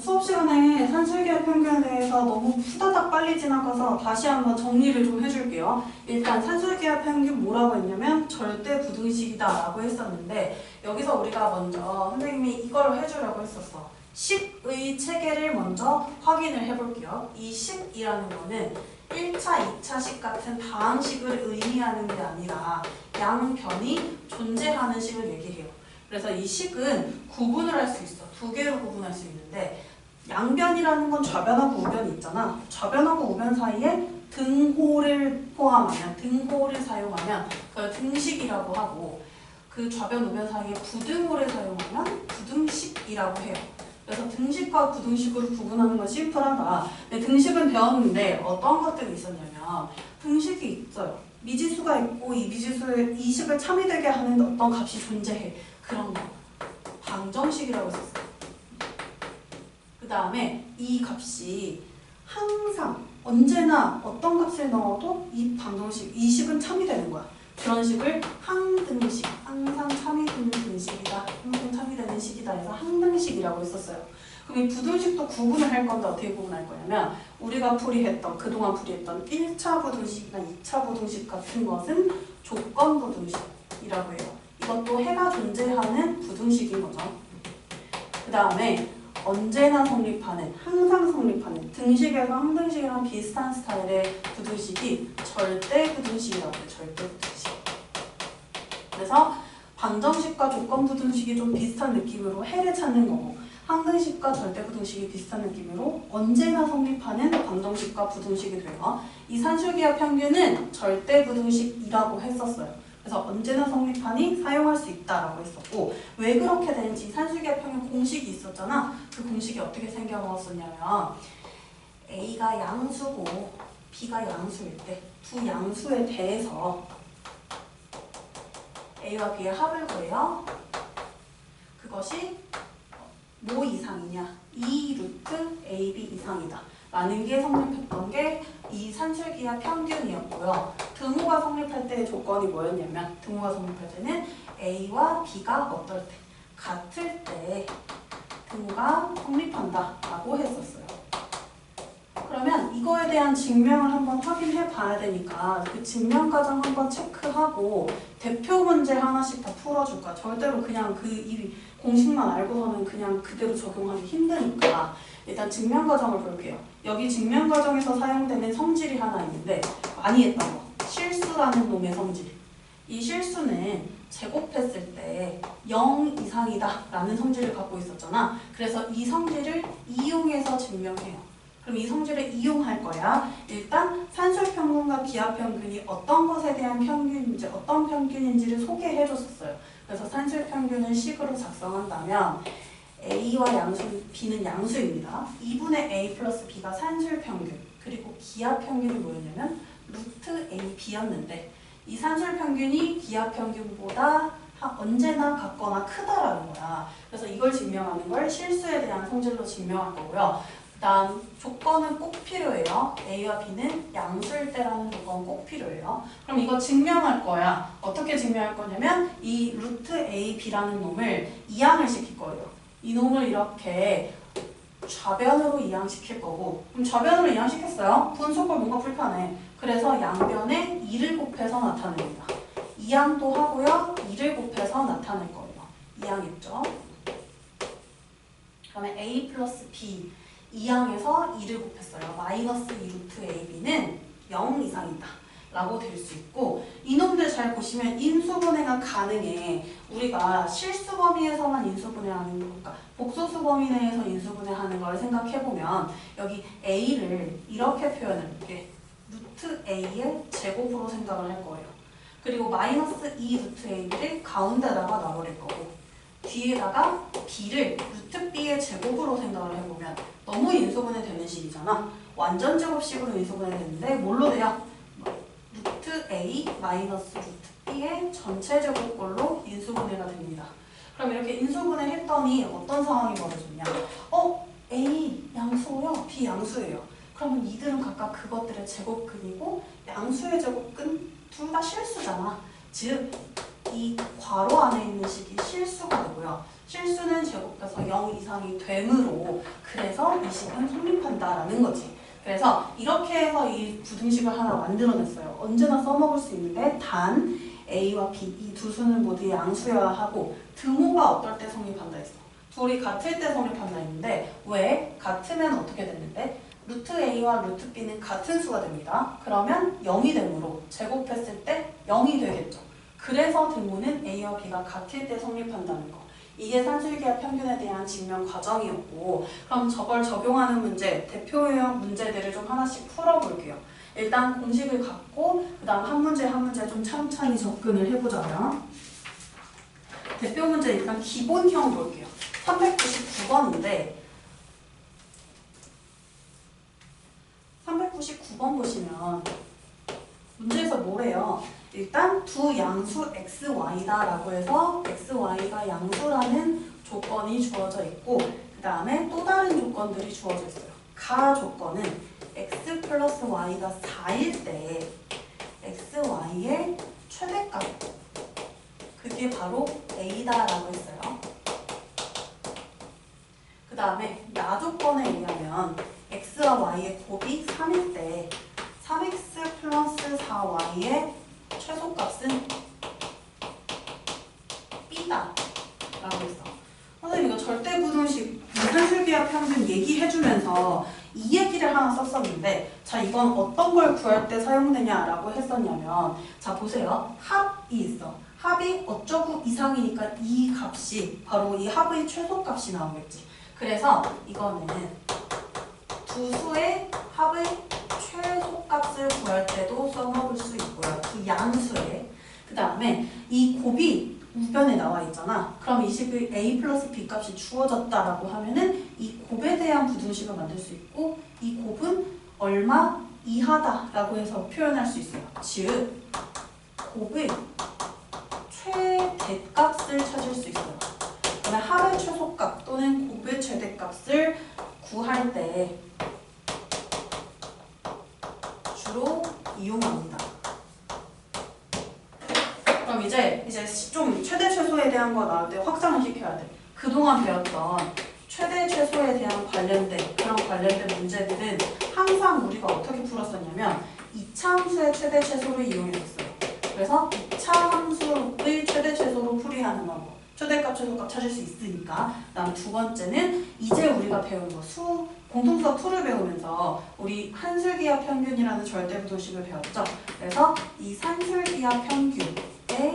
수업 시간에 산술기의 평균에 대해서 너무 후다닥 빨리 지나가서 다시 한번 정리를 좀 해줄게요. 일단 산술기의 평균 뭐라고 했냐면 절대 부등식이다 라고 했었는데 여기서 우리가 먼저 선생님이 이걸 해주려고 했었어. 10의 체계를 먼저 확인을 해볼게요. 이 10이라는 거는 1차, 2차식 같은 다항식을 의미하는 게 아니라 양변이 존재하는 식을 얘기해요. 그래서 이 식은 구분을 할 수 있어. 두 개로 구분할 수 있는데 양변이라는 건 좌변하고 우변이 있잖아. 좌변하고 우변 사이에 등호를 포함하면 등호를 사용하면 그걸 등식이라고 하고 그 좌변 우변 사이에 부등호를 사용하면 부등식이라고 해요. 그래서 등식과 부등식으로 구분하는 건 심플하다. 근데 등식은 배웠는데 어떤 것들이 있었냐면 등식이 있어요. 미지수가 있고 이 미지수의 이 식을 참이 되게 하는 어떤 값이 존재해. 그런 거. 방정식이라고 했었어요. 그 다음에 이 값이 항상 언제나 어떤 값을 넣어도 이 방정식, 이 식은 참이 되는 거야. 그런 식을 항등식, 항상 참이 되는 등식이다, 항상 참이 되는 식이다 해서 항등식이라고 했었어요. 그럼 이 부등식도 구분을 할 건데 어떻게 구분할 거냐면 우리가 풀이했던, 그동안 풀이했던 1차 부등식이나 2차 부등식 같은 것은 조건 부등식이라고 해요. 이것도 해가 존재하는 부등식인 거죠. 그 다음에 언제나 성립하는, 항상 성립하는 등식에서 항등식이랑 비슷한 스타일의 부등식이 절대 부등식이라고 해요. 절대 부등식. 그래서 방정식과 조건 부등식이 좀 비슷한 느낌으로 해를 찾는 거고 항등식과 절대 부등식이 비슷한 느낌으로 언제나 성립하는 방정식과 부등식이 돼요. 이 산술기하 평균은 절대 부등식이라고 했었어요. 그래서 언제나 성립하니 사용할 수 있다라고 했었고 왜 그렇게 되는지 산술기하 평균 공식이 있었잖아. 그 공식이 어떻게 생겨 나왔었냐면 A가 양수고 B가 양수일 때 두 양수에 대해서 A와 B의 합을 구해요. 그것이 뭐 이상이냐? 2 루트 AB 이상이다. 라는 게 성립했던 게 이 산술기하 평균이었고요. 등호가 성립할 때의 조건이 뭐였냐면 등호가 성립할 때는 A와 B가 어떨 때? 같을 때 등호가 성립한다 라고 했었어요. 그러면 이거에 대한 증명을 한번 확인해 봐야 되니까 그 증명 과정 한번 체크하고 대표 문제 하나씩 다 풀어줄 거야. 절대로 그냥 그 이 공식만 알고서는 그냥 그대로 적용하기 힘드니까 일단 증명 과정을 볼게요. 여기 증명 과정에서 사용되는 성질이 하나 있는데 많이 했던 거 실수라는 놈의 성질. 이 실수는 제곱했을 때 0 이상이다 라는 성질을 갖고 있었잖아. 그래서 이 성질을 이용해서 증명해요. 그럼 이 성질을 이용할 거야. 일단 산술평균과 기하평균이 어떤 것에 대한 평균인지 어떤 평균인지를 소개해 줬었어요. 그래서 산술평균은 식으로 작성한다면 A와 양수, B는 양수입니다. 2분의 A 플러스 B가 산술평균 그리고 기하평균이 뭐였냐면 루트 A, B였는데 이 산술 평균이 기하평균보다 하- 언제나 같거나 크다라는 거야. 그래서 이걸 증명하는 걸 실수에 대한 성질로 증명할 거고요. 다음 조건은 꼭 필요해요. A와 B는 양수일 때라는 조건 꼭 필요해요. 그럼 이거 증명할 거야. 어떻게 증명할 거냐면 이 루트 A, B라는 놈을 이항을 시킬 거예요. 이 놈을 이렇게 좌변으로 이항시킬 거고 그럼 좌변으로 이항시켰어요. 분속을 뭔가 불편해. 그래서 양변에 2를 곱해서 나타냅니다. 이항도 하고요. 2를 곱해서 나타낼 거예요. 이항했죠. 그러면 A 플러스 B 이항에서 2를 곱했어요. 마이너스 2 루트 AB는 0 이상이다. 라고 될 수 있고 이놈들 잘 보시면 인수분해가 가능해. 우리가 실수 범위에서만 인수분해하는 거니까 복소수 범위 내에서 인수분해하는 걸 생각해보면 여기 A를 이렇게 표현해볼게. 루트 A의 제곱으로 생각을 할 거예요. 그리고 마이너스 2 루트 A를 가운데다가 놔버릴 거고 뒤에다가 B를 루트 B의 제곱으로 생각을 해보면 너무 인수분해 되는 식이잖아. 완전 제곱식으로 인수분해 되는데 뭘로 돼요? 루트 A 마이너스 루트 B의 전체 제곱꼴로 인수분해가 됩니다. 그럼 이렇게 인수분해 했더니 어떤 상황이 벌어졌냐? 어? A 양수요, B 양수예요. 그러면 이들은 각각 그것들의 제곱근이고 양수의 제곱근 둘 다 실수잖아. 즉 이 괄호 안에 있는 식이 실수가 되고요. 실수는 제곱해서 0 이상이 되므로 그래서 이 식은 성립한다라는 거지. 그래서 이렇게 해서 이 부등식을 하나 만들어냈어요. 언제나 써먹을 수 있는데 단 A와 B 이 두 수는 모두 양수여야 하고 등호가 어떨 때 성립한다 했어. 둘이 같을 때 성립한다 했는데 왜? 같으면 어떻게 됐는데? 루트 A와 루트 B는 같은 수가 됩니다. 그러면 0이 되므로 제곱했을 때 0이 되겠죠. 그래서 등호는 A와 B가 같을 때 성립한다는 거. 이게 산술기하 평균에 대한 증명 과정이었고 그럼 저걸 적용하는 문제, 대표형 문제들을 좀 하나씩 풀어볼게요. 일단 공식을 갖고 그 다음 한 문제 한 문제 좀 천천히 접근을 해보자면 대표 문제 일단 기본형 볼게요. 399번인데 399번 보시면 문제에서 뭐래요? 일단 두 양수 xy다 라고 해서 xy가 양수라는 조건이 주어져 있고 그 다음에 또 다른 조건들이 주어져 있어요. 가 조건은 x 플러스 y가 4일 때 xy의 최대값 그게 바로 a다 라고 했어요. 그 다음에 나 조건에 의하면 x와 y의 곱이 3일 때 3x 플러스 4y의 최소값은 b다 라고 했어. 선생님 이거 절대 부등식 산술기하 평균 얘기해주면서 이 얘기를 하나 썼었는데 자 이건 어떤 걸 구할 때 사용되냐라고 했었냐면 자 보세요. 합이 있어. 합이 어쩌고 이상이니까 이 값이 바로 이 합의 최소값이 나오겠지. 그래서 이거는 두 수의 합의 최소값을 구할 때도 써먹을 수 있고요 두 양수의 그 다음에 이 곱이 우변에 나와 있잖아. 그럼 이 식의 a 플러스 b 값이 주어졌다라고 하면은 이 곱에 대한 부등식을 만들 수 있고 이 곱은 얼마 이하다라고 해서 표현할 수 있어요. 즉 곱의 최대값을 찾을 수 있어요. 그러면 합의 최소값 또는 곱의 최대값을 구할 때 주로 이용합니다. 그럼 이제 이제 좀 최대 최소에 대한 거 나올 때 확장을 시켜야 돼. 그동안 배웠던 최대 최소에 대한 관련된 그런 관련된 문제들은 항상 우리가 어떻게 풀었었냐면 이차 함수의 최대 최소를 이용했었어요. 그래서 이차 함수의 최대 최소로 풀이하는 방법. 최대값 최소값 찾을 수 있으니까. 그다음 두 번째는 이제 우리가 배운 거 수 공통수학 2를 배우면서 우리 한술기하 평균이라는 절대부등식을 배웠죠. 그래서 이 산술기하 평균 에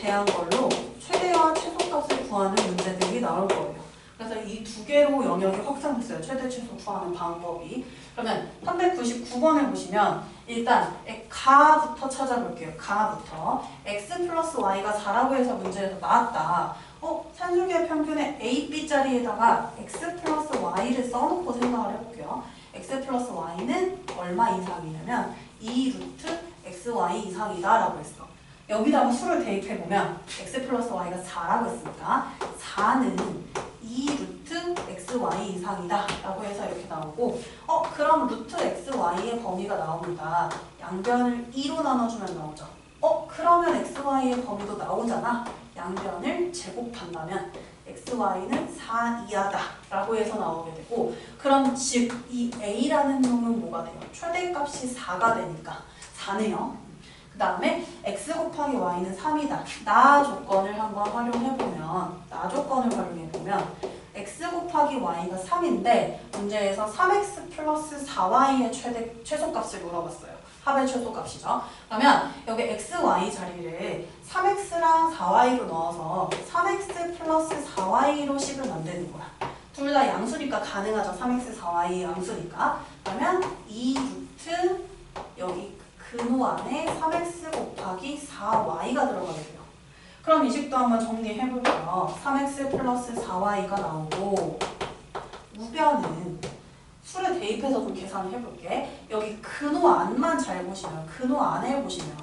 대한 걸로 최대와 최소값을 구하는 문제들이 나올 거예요. 그래서 이 두 개로 영역이 확장됐어요. 최대 최소 구하는 방법이. 그러면 399번을 보시면 일단 가부터 찾아볼게요. 가부터 x 플러스 y가 4라고 해서 문제에서 나왔다. 어? 산술기의 평균에 a, b 자리에다가 x 플러스 y를 써놓고 생각을 해볼게요. x 플러스 y는 얼마 이상이냐면 2 루트 xy 이상이다 라고 했어. 여기다가 수를 대입해보면 x 플러스 y가 4라고 했으니까 4는 2 루트 xy 이상이다 라고 해서 이렇게 나오고 어 그럼 루트 xy의 범위가 나옵니다. 양변을 2로 나눠주면 나오죠. 어 그러면 xy의 범위도 나오잖아. 양변을 제곱한다면 xy는 4 이하다 라고 해서 나오게 되고 그럼 즉 이 a라는 놈은 뭐가 돼요? 최대값이 4가 되니까 4네요. 그 다음에 x 곱하기 y는 3이다. 나 조건을 한번 활용해보면 나 조건을 활용해보면 x 곱하기 y가 3인데 문제에서 3x 플러스 4y의 최대, 최소값을 물어봤어요. 합의 최소값이죠. 그러면 여기 x, y 자리를 3x랑 4y로 넣어서 3x 플러스 4y로 식을 만드는 거야. 둘 다 양수니까 가능하죠. 3x, 4y 양수니까. 그러면 2 루트 여기 근호 안에 3x 곱하기 4y가 들어가게 돼요. 그럼 이 식도 한번 정리해볼게요. 3x 플러스 4y가 나오고 우변은 수를 대입해서 좀 계산을 해볼게. 여기 근호 안만 잘 보시면 근호 안에 보시면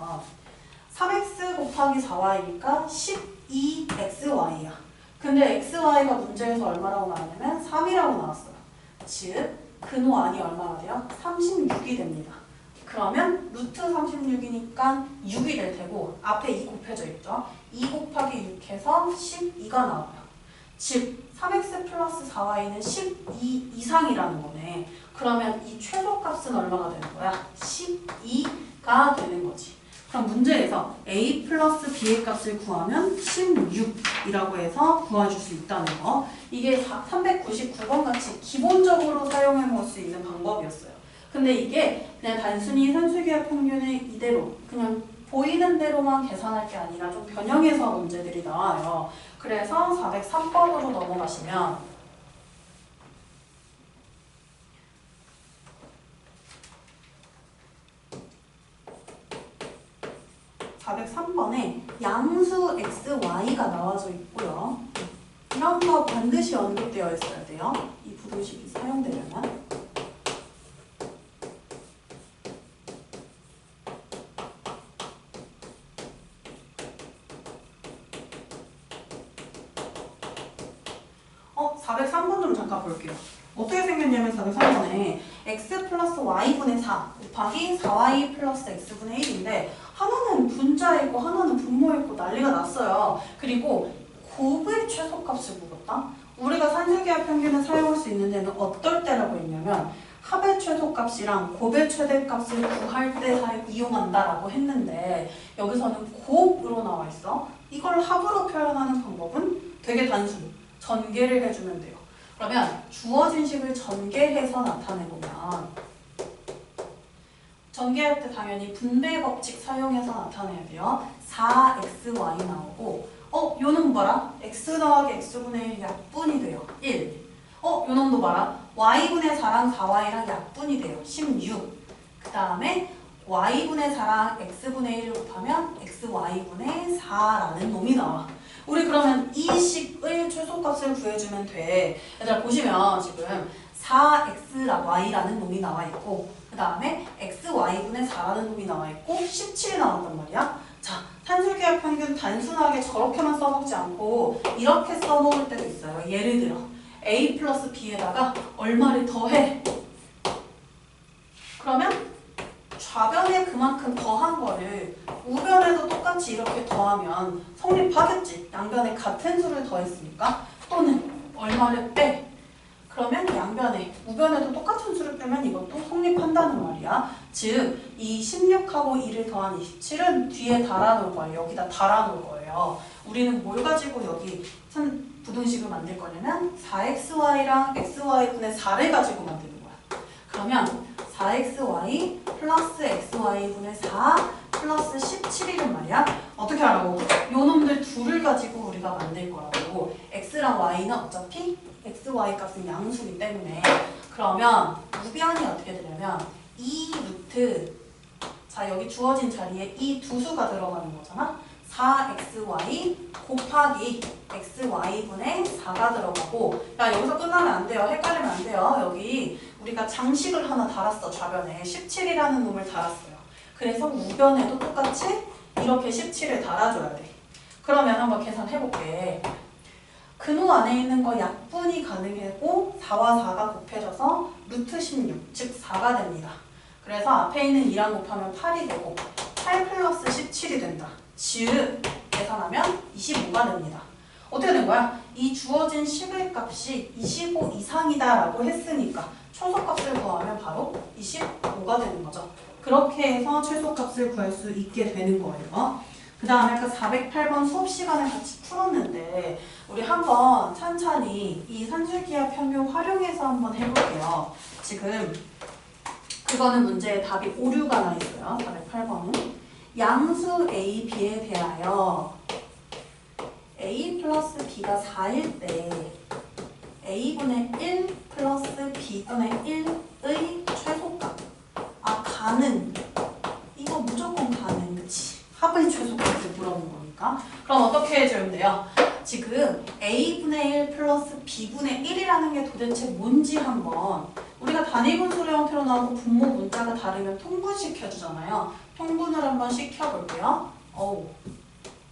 3x 곱하기 4y니까 12xy야. 근데 xy가 문제에서 얼마라고 나왔냐면 3이라고 나왔어요. 즉 근호 안이 얼마가 돼요? 36이 됩니다. 그러면 루트 36이니까 6이 될 테고 앞에 2 곱해져 있죠. 2 곱하기 6해서 12가 나와요. 즉 3x 플러스 4y는 12 이상이라는 거네. 그러면 이 최소값은 얼마가 되는 거야? 12가 되는 거지. 그럼 문제에서 a 플러스 b의 값을 구하면 16이라고 해서 구해줄 수 있다는 거. 이게 399번 같이 기본적으로 사용해 먹을 수 있는 방법이었어요. 근데 이게 그냥 단순히 산수기하 평균을 이대로 그냥 보이는 대로만 계산할 게 아니라 좀 변형해서 문제들이 나와요. 그래서 403번으로 넘어가시면 403번에 양수 x, y가 나와져 있고요. 이런 거 반드시 언급되어 있어야 돼요. 이 부등식이 사용되려면. 어, 403번 좀 잠깐 볼게요. 어떻게 생겼냐면 403번에 x 플러스 y분의 4 곱하기 4y 플러스 x분의 1인데 하나는 분자이고 하나는 분모이고 난리가 났어요. 그리고 곱의 최소값을 물었다. 우리가 산술기하 평균을 사용할 수 있는 데는 어떨 때라고 했냐면 합의 최소값이랑 곱의 최대값을 구할 때 사- 이용한다라고 했는데 여기서는 곱으로 나와 있어. 이걸 합으로 표현하는 방법은 되게 단순. 전개를 해주면 돼요. 그러면 주어진 식을 전개해서 나타내보면 전개할 때 당연히 분배 법칙 사용해서 나타내야 돼요. 4xy 나오고 어? 요 놈 봐라. x 더하기 x분의 1 약분이 돼요. 1. 어? 요 놈도 봐라. y분의 4랑 4y랑 약분이 돼요. 16. 그 다음에 y분의 4랑 x분의 1을 곱하면 xy분의 4라는 놈이 나와. 우리 그러면 이 식의 최소값을 구해주면 돼. 얘들아 보시면 지금 4xy라는 놈이 나와 있고 그 다음에 xy분의 4라는 놈이 나와 있고 17이 나왔단 말이야. 자, 산술계열 평균 단순하게 저렇게만 써먹지 않고 이렇게 써먹을 때도 있어요. 예를 들어 a 플러스 b에다가 얼마를 더해. 그러면 좌변에 그만큼 더한 거를 우변에도 똑같이 이렇게 더하면 성립하겠지. 양변에 같은 수를 더했으니까. 또는 얼마를 빼. 그러면 양변에 우변에도 똑같은 수를 빼면 이것도 성립한다는 말이야. 즉, 이 16하고 2를 더한 27은 뒤에 달아놓을 거예요. 여기다 달아놓을 거예요. 우리는 뭘 가지고 여기 선 부등식을 만들 거냐면 4xy랑 xy분의 4를 가지고 만드는 거야. 그러면 4xy 플러스 xy분의 4 플러스 17이란 말이야. 어떻게 하라고? 요 놈들 둘을 가지고 우리가 만들 거라고. x랑 y는 어차피 xy 값은 양수기 때문에 그러면 우변이 어떻게 되냐면 이 루트 자 여기 주어진 자리에 이 두 수가 들어가는 거잖아. 4xy 곱하기 xy분의 4가 들어가고 야 여기서 끝나면 안 돼요. 헷갈리면 안 돼요. 여기 우리가 장식을 하나 달았어 좌변에 17이라는 놈을 달았어요. 그래서 우변에도 똑같이 이렇게 17을 달아줘야 돼. 그러면 한번 계산해볼게. 근호 안에 있는 거 약분이 가능하고 4와 4가 곱해져서 루트 16, 즉 4가 됩니다. 그래서 앞에 있는 2랑 곱하면 8이 되고 8 플러스 17이 된다. 즉 계산하면 25가 됩니다. 어떻게 된 거야? 이 주어진 식의 값이 25 이상이다 라고 했으니까 최소값을 구하면 바로 25가 되는 거죠. 그렇게 해서 최소값을 구할 수 있게 되는 거예요. 그 다음에 그 408번 수업 시간에 같이 풀었는데 우리 한번 천천히 이 산술기하 평균 활용해서 한번 해볼게요. 지금 그거는 문제에 답이 오류가 나 있어요. 408번은 양수 A, B에 대하여 A 플러스 B가 4일 때 A분의 1 플러스 B분의 1의 최소값. 아 가능 이거 무조건 가능 그치. 합의 최소값을 물어본 거니까. 그럼 어떻게 해주면 돼요? 지금 A분의 1 플러스 B분의 1이라는 게 도대체 뭔지 한번 우리가 단위분수의 형태로 나오고 분모 문자가 다르면 통분시켜주잖아요. 통분을 한번 시켜볼게요. 어우.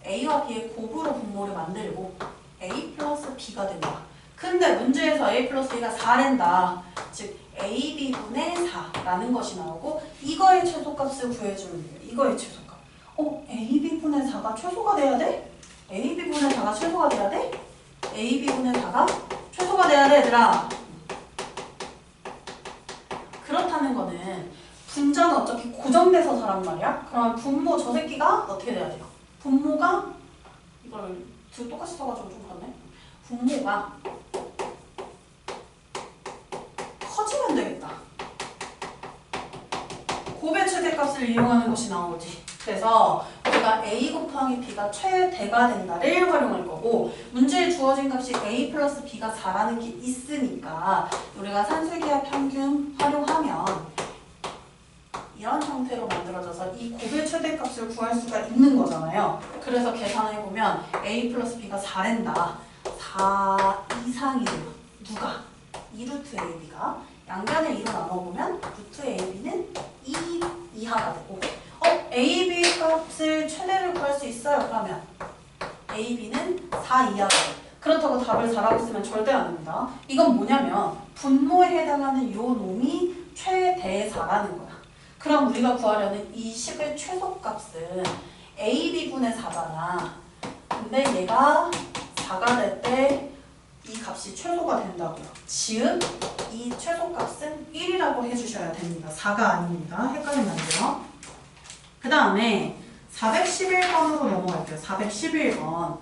A와 B의 곱으로 분모를 만들고 A 플러스 B가 된다 근데 문제에서 A 플러스 B가 4랜다 즉 AB분의 4라는 것이 나오고 이거의 최소값을 구해주면 돼요. 이거의 최소값. 어? AB분의 4가 최소가 돼야 돼? AB분의 4가 최소가 돼야 돼? AB분의 4가 최소가 돼야 돼 얘들아. 그렇다는 거는 분자는 어차피 고정돼서 자란 말이야. 그러면 분모 저 새끼가 어떻게 돼야 돼요? 분모가 이걸 두 똑같이 써가지고 좀 그렇네. 분모가 커지면 되겠다. 고배 최대값을 이용하는 것이 나오지. 그래서 우리가 a 곱하기 b가 최대가 된다를 활용할 거고 문제에 주어진 값이 a 플러스 b가 4라는 게 있으니까 우리가 산술기하 평균 활용하면 이런 형태로 만들어져서 이 고배 최대값을 구할 수가 있는 거잖아요. 그래서 계산해 보면 a 플러스 b가 4랜다. 4 이상이래요. 누가? 2루트 ab가 양변을 2로 나눠보면 루트 ab는 2 이하가 되고 어? ab 값을 최대를 구할 수 있어요. 그러면 ab는 4 이하가 돼. 그렇다고 답을 4라고 쓰면 절대 안 됩니다. 이건 뭐냐면 분모에 해당하는 요 놈이 최대사라는 거야. 그럼 우리가 구하려는 이 식의 최소값은 ab분의 4잖아. 근데 얘가 4가 될 때 이 값이 최소가 된다고요. 즉, 이 최소값은 1이라고 해주셔야 됩니다. 4가 아닙니다. 헷갈리면 안 돼요. 그 다음에 411번으로 넘어갈게요. 411번.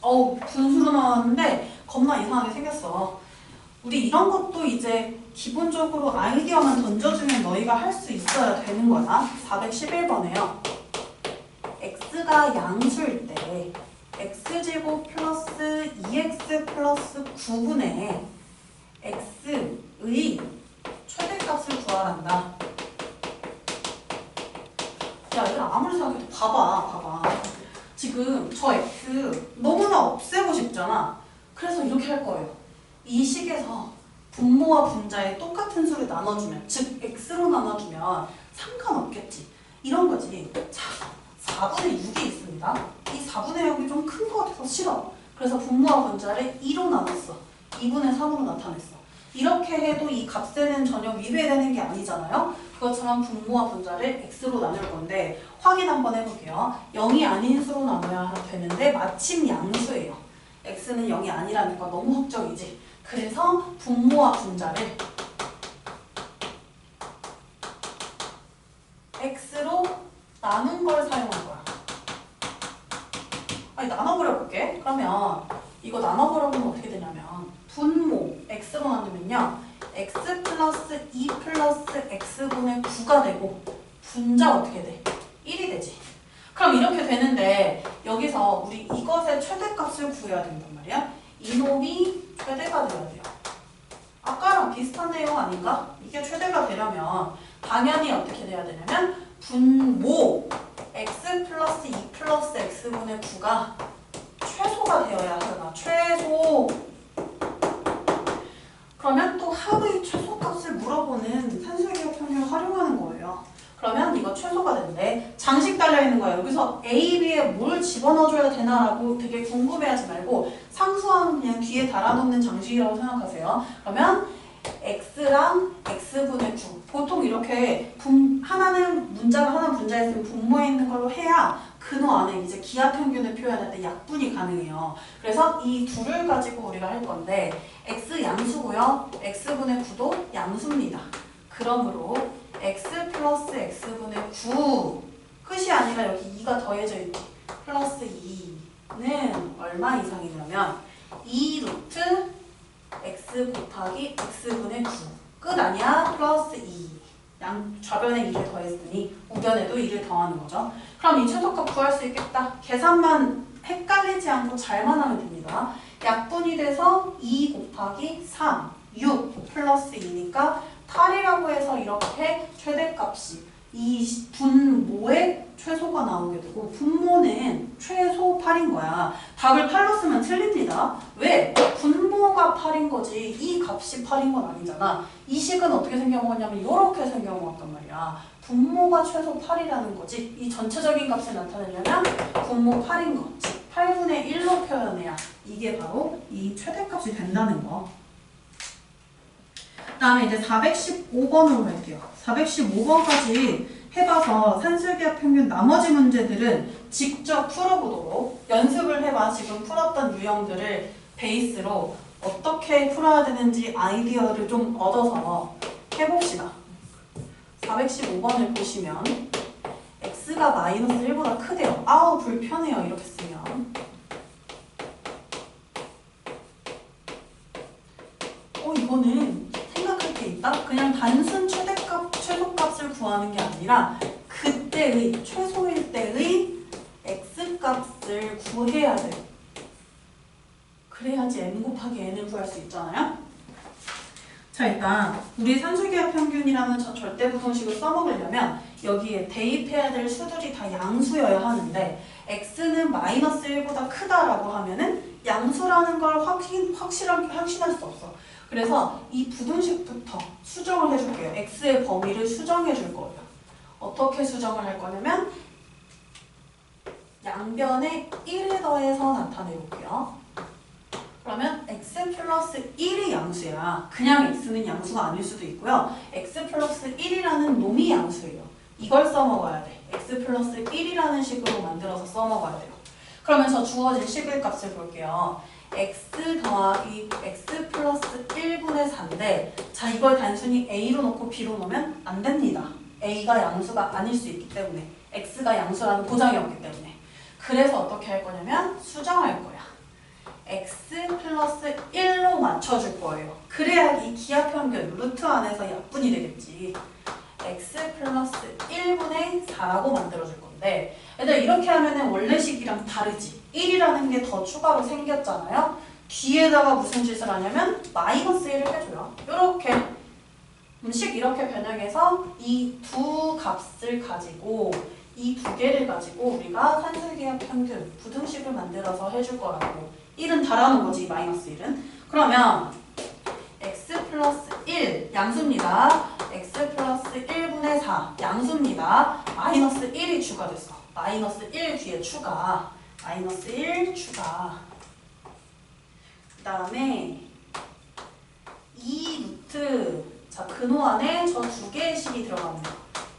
어우, 분수로 나왔는데 겁나 이상하게 생겼어. 우리 이런 것도 이제 기본적으로 아이디어만 던져주면 너희가 할 수 있어야 되는 거야. 411번에요. x가 양수일 때 x제곱 플러스 2x 플러스 9분의 x의 최대값을 구하란다. 야, 이거 아무리 생각해도 봐봐, 봐봐. 지금 저 x 너무나 없애고 싶잖아. 그래서 이렇게 할 거예요. 이 식에서 분모와 분자의 똑같은 수를 나눠주면, 즉 x로 나눠주면 상관없겠지. 이런 거지. 자, 4분의 6이 있습니다. 이 4분의 6이 좀 큰 것 같아서 싫어. 그래서 분모와 분자를 2로 나눴어. 2분의 3으로 나타냈어. 이렇게 해도 이 값에는 전혀 위배되는 게 아니잖아요. 그것처럼 분모와 분자를 x로 나눌 건데 확인 한번 해볼게요. 0이 아닌 수로 나눠야 되는데 마침 양수예요. x는 0이 아니라니까 너무 확정이지. 그래서 분모와 분자를 x로 나눈 걸 거야. 아니 나눠버려 볼게. 그러면 이거 나눠버려 보면 어떻게 되냐면 분모 x로 나누면요. x 플러스 2 플러스 x분의 9가 되고 분자 어떻게 돼? 1이 되지. 그럼 이렇게 되는데 여기서 우리 이것의 최대값을 구해야 된단 말이야. 이놈이 최대가 돼야 돼요. 아까랑 비슷한 내용 아닌가? 이게 최대가 되려면 당연히 어떻게 돼야 되냐면 분모 x 플러스 2 플러스 x분의 9가 최소가 되어야 하잖아. 최소. 그러면 또 합의 최소값을 물어보는 산술기호 평균을 활용하는 거예요. 그러면 이거 최소가 된대. 장식 달려있는 거야. 여기서 A, B에 뭘 집어넣어줘야 되나라고 되게 궁금해하지 말고 상수함 그냥 뒤에 달아놓는 장식이라고 생각하세요. 그러면 x랑 x분의 9 보통 이렇게 분, 하나는 문자가 하나 분자에 있으면 분모에 있는 걸로 해야 근호 안에 이제 기하 평균을 표현할 때 약분이 가능해요. 그래서 이 둘을 가지고 우리가 할 건데 x 양수고요. x분의 9도 양수입니다. 그러므로 x 플러스 x분의 9 끝이 아니라 여기 2가 더해져 있지. 플러스 2는 얼마 이상이냐면 2루트 x 곱하기 x분의 9. 끝 아니야? 플러스 2. 양 좌변에 2를 더했으니 우변에도 2를 더하는 거죠. 그럼 이 최소값 구할 수 있겠다. 계산만 헷갈리지 않고 잘만 하면 됩니다. 약분이 돼서 2 곱하기 3, 6 플러스 2니까 8이라고 해서 이렇게 최대값이 이 분모의 최소가 나오게 되고 분모는 최소 8인 거야. 답을 8로 쓰면 틀립니다. 왜? 분모가 8인 거지 이 값이 8인 건 아니잖아. 이 식은 어떻게 생겨먹었냐면 이렇게 생겨먹었단 말이야. 분모가 최소 8이라는 거지. 이 전체적인 값을 나타내려면 분모 8인 거. 즉 8분의 1로 표현해야 이게 바로 이 최대값이 된다는 거. 다음에 이제 415번으로 갈게요. 415번까지 해봐서 산술기하 평균 나머지 문제들은 직접 풀어보도록 연습을 해봐. 지금 풀었던 유형들을 베이스로 어떻게 풀어야 되는지 아이디어를 좀 얻어서 해봅시다. 415번을 보시면 x가 마이너스 1보다 크대요. 아우 불편해요. 이렇게 쓰면. 어 이거는. 그냥 단순 최대값, 최소값을 구하는 게 아니라 그때의 최소일 때의 x값을 구해야 돼요. 그래야지 n 곱하기 n을 구할 수 있잖아요. 자 일단 우리 산술기하 평균이라는 저 절대부등식을 써먹으려면 여기에 대입해야 될 수들이 다 양수여야 하는데 x는 마이너스 1보다 크다라고 하면은 양수라는 걸 확신, 확실하게 확신할 수 없어. 그래서 이 부등식부터 수정을 해줄게요. x의 범위를 수정해 줄 거예요. 어떻게 수정을 할 거냐면 양변에 1을 더해서 나타내 볼게요. 그러면 x 플러스 1이 양수야. 그냥 x는 양수가 아닐 수도 있고요. x 플러스 1이라는 놈이 양수예요. 이걸 써먹어야 돼. x 플러스 1이라는 식으로 만들어서 써먹어야 돼요. 그러면 저 주어진 식의 값을 볼게요. X 더하기 x 플러스 1분의 4인데 자 이걸 단순히 a로 놓고 b로 놓으면 안 됩니다. a가 양수가 아닐 수 있기 때문에 x가 양수라는 보장이 없기 때문에 그래서 어떻게 할 거냐면 수정할 거야. x 플러스 1로 맞춰줄 거예요. 그래야 이 기하평균 루트 안에서 약분이 되겠지. x 플러스 1분의 4라고 만들어줄 건데 얘들 이렇게 하면 은 원래식이랑 다르지. 1이라는 게 더 추가로 생겼잖아요. 뒤에다가 무슨 짓을 하냐면 마이너스 1을 해줘요. 이렇게 식 이렇게 변형해서 이 두 값을 가지고 이 두 개를 가지고 우리가 산술기하 평균 부등식을 만들어서 해줄 거라고. 1은 다라는 거지 마이너스 1은. 그러면 x 플러스 1 양수입니다. x 플러스 1분의 4 양수입니다. 마이너스 1이 추가됐어. 마이너스 1 뒤에 추가 마이너스 1 추가 그 다음에 2 루트 자 근호 안에 저 두 개의 식이 들어갑니다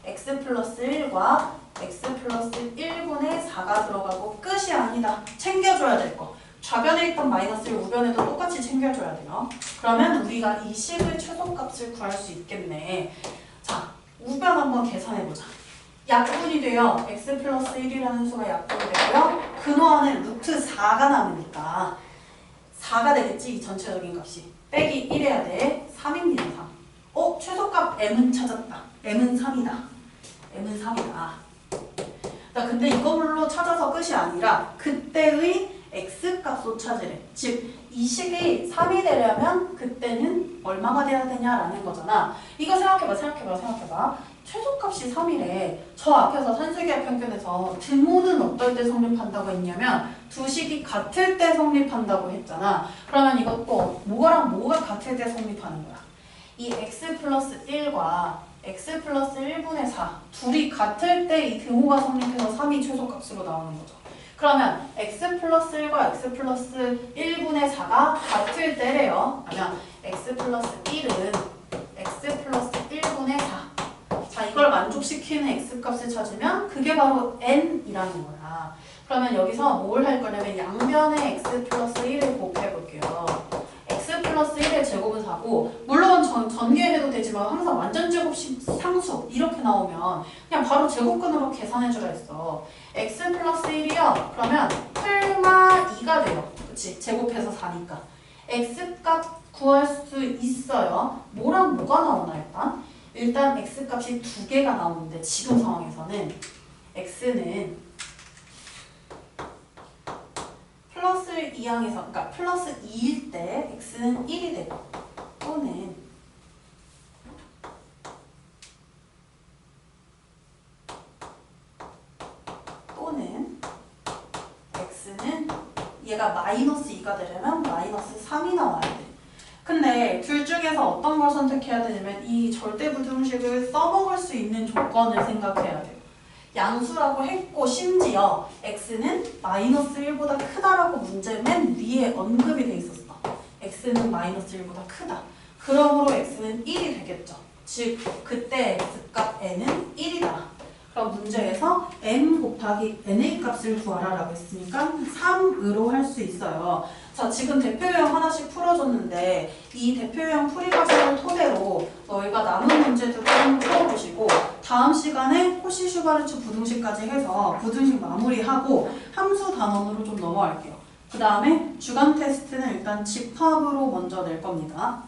x 플러스 1과 x 플러스 1분의 4가 들어가고 끝이 아니다 챙겨줘야 될 거 좌변에 있던 마이너스를 우변에도 똑같이 챙겨줘야 돼요. 그러면 우리가 이 식의 최소값을 구할 수 있겠네. 자, 우변 한번 계산해보자. 약분이 돼요. x 플러스 1이라는 수가 약분이 되고요. 근호 안에 루트 4가 남으니까 4가 되겠지, 이 전체적인 값이. 빼기 1해야 돼. 3입니다, 3. 어? 최소값 m은 찾았다. m은 3이다. m은 3이다. 자, 근데 이걸로 찾아서 끝이 아니라 그때의 x값도 찾으래. 즉, 이 식이 3이 되려면 그때는 얼마가 돼야 되냐라는 거잖아. 이거 생각해봐, 생각해봐, 생각해봐. 최소값이 3이래. 저 앞에서 산술기하 평균에서 등호는 어떨 때 성립한다고 했냐면 두 식이 같을 때 성립한다고 했잖아. 그러면 이것도 뭐랑 뭐가 같을 때 성립하는 거야. 이 x 플러스 1과 x 플러스 1분의 4 둘이 같을 때이 등호가 성립해서 3이 최소값으로 나오는 거죠. 그러면 x 플러스 1과 x 플러스 1분의 4가 같을 때래요. 그러면 x 플러스 1은 x 플러스 1분의 4. 자, 이걸 만족시키는 x값을 찾으면 그게 바로 n이라는 거야. 그러면 여기서 뭘 할 거냐면 양변에 x 플러스 1을 곱해볼게요. x 플러스 1의 제곱은 4고 물론 전, 전개해도 되지만 항상 완전 제곱식 상수 이렇게 나오면 그냥 바로 제곱근으로 계산해주라 했어. x 플러스 1이요. 그러면 풀마 2가 돼요. 그치? 제곱해서 4니까. x값 구할 수 있어요. 뭐랑 뭐가 나오나 일단? 일단 x값이 두 개가 나오는데 지금 상황에서는 x는 플러스 2항에서 그러니까 플러스 2일 때 x는 1이 되고 또는 또는 x는 얘가 마이너스 2가 되려면 마이너스 3이 나와야 돼. 근데 둘 중에서 어떤 걸 선택해야 되냐면 이 절대부등식을 써먹을 수 있는 조건을 생각해야 돼요. 양수라고 했고 심지어 x는 마이너스 1보다 크다라고 문제 맨 위에 언급이 돼 있었어. x는 마이너스 1보다 크다. 그러므로 x는 1이 되겠죠. 즉 그때 x값 n은 1이다. 그럼 문제에서 m 곱하기 n의 값을 구하라 라고 했으니까 3으로 할 수 있어요. 자, 지금 대표 유형 하나씩 풀어줬는데 이 대표 유형 풀이 과정을 토대로 너희가 남은 문제들을 좀 풀어보시고 다음 시간에 호시 슈바르츠 부등식까지 해서 부등식 마무리하고 함수 단원으로 좀 넘어갈게요. 그 다음에 주간 테스트는 일단 집합으로 먼저 낼 겁니다.